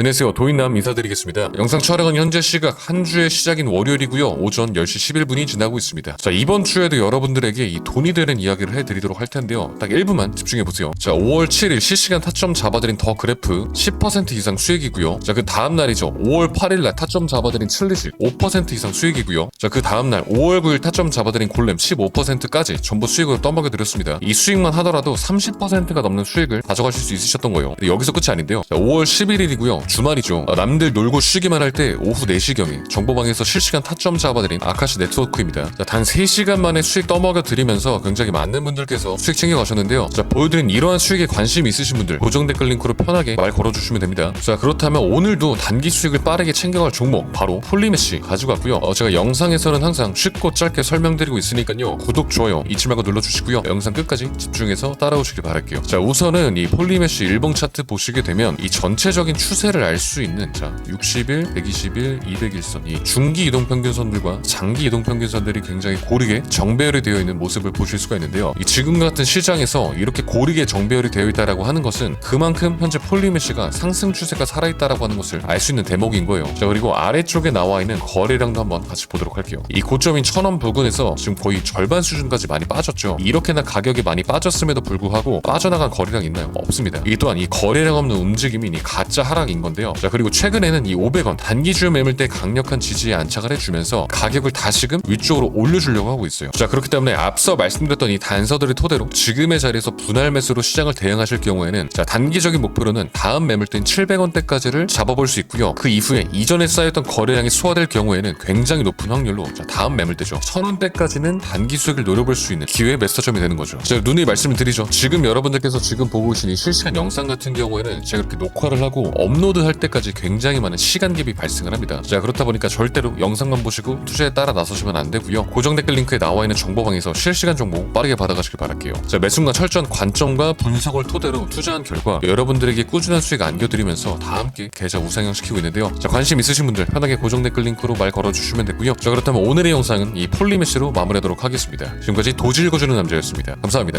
안녕하세요 도인남 인사드리겠습니다. 영상 촬영은 현재 시각 한 주의 시작인 월요일이고요. 오전 10시 11분이 지나고 있습니다. 자 이번 주에도 여러분들에게 이 돈이 되는 이야기를 해드리도록 할 텐데요. 딱 1부만 집중해보세요. 자 5월 7일 실시간 타점 잡아드린 더 그래프 10% 이상 수익이고요. 자 그 다음날이죠. 5월 8일날 타점 잡아드린 칠리실 5% 이상 수익이고요. 자 그 다음날 5월 9일 타점 잡아드린 골렘 15%까지 전부 수익으로 떠먹여드렸습니다. 이 수익만 하더라도 30%가 넘는 수익을 가져가실 수 있으셨던 거예요. 여기서 끝이 아닌데요. 자, 5월 11일이고요 주말이죠. 아, 남들 놀고 쉬기만 할 때 오후 4시경에 정보방에서 실시간 타점 잡아드린 아카시 네트워크입니다. 자, 단 3시간 만에 수익 떠먹여 드리면서 굉장히 많은 분들께서 수익 챙겨가셨는데요. 자 보여드린 이러한 수익에 관심 있으신 분들 고정 댓글 링크로 편하게 말 걸어주시면 됩니다. 자 그렇다면 오늘도 단기 수익을 빠르게 챙겨갈 종목 바로 폴리메시 가지고 왔고요. 어, 제가 영상에서는 항상 쉽고 짧게 설명드리고 있으니까요. 구독 좋아요 잊지 말고 눌러주시고요. 영상 끝까지 집중해서 따라오시길 바랄게요. 자 우선은 이 폴리메시 일봉 차트 보시게 되면 이 전체적인 추세를 알 수 있는 자 60일 120일 200일선 이 중기 이동 평균선들과 장기 이동 평균선들이 굉장히 고르게 정배열이 되어 있는 모습을 보실 수가 있는데요. 이 지금 같은 시장에서 이렇게 고르게 정배열이 되어 있다라고 하는 것은 그만큼 현재 폴리메시가 상승 추세가 살아있다라고 하는 것을 알 수 있는 대목인 거예요. 자 그리고 아래쪽에 나와 있는 거래량도 한번 같이 보도록 할게요. 이 고점인 천원 부근에서 지금 거의 절반 수준까지 많이 빠졌죠. 이렇게나 가격이 많이 빠졌음에도 불구하고 빠져나간 거래량 있나요? 없습니다. 이 또한 이 거래량 없는 움직임이 이 가짜 하락인 건데요. 자 그리고 최근에는 이 500원 단기주요 매물대 강력한 지지에 안착을 해주면서 가격을 다시금 위쪽으로 올려주려고 하고 있어요. 자 그렇기 때문에 앞서 말씀드렸던 이 단서들을 토대로 지금의 자리에서 분할 매수로 시장을 대응하실 경우에는 자 단기적인 목표로는 다음 매물대인 700원대까지를 잡아볼 수 있고요. 그 이후에 이전에 쌓였던 거래량이 소화될 경우에는 굉장히 높은 확률로 자 다음 매물대죠. 1000원대까지는 단기 수익을 노려볼 수 있는 기회의 메스터점이 되는 거죠. 제가 눈이 말씀을 드리죠. 지금 여러분들께서 지금 보고 계신 이 실시간 영상 같은 경우에는 제가 이렇게 녹화를 하고 업로드 할 때까지 굉장히 많은 시간 갭이 발생을 합니다. 자 그렇다 보니까 절대로 영상만 보시고 투자에 따라 나서시면 안 되고요. 고정 댓글 링크에 나와 있는 정보방에서 실시간 정보 빠르게 받아가시길 바랄게요. 자 매순간 철저한 관점과 분석을 토대로 투자한 결과 여러분들에게 꾸준한 수익 안겨드리면서 다 함께 계좌 우상향 시키고 있는데요. 자 관심 있으신 분들 편하게 고정 댓글 링크로 말 걸어주시면 되고요. 자 그렇다면 오늘의 영상은 이 폴리메시로 마무리하도록 하겠습니다. 지금까지 도질 거주는 남자였습니다. 감사합니다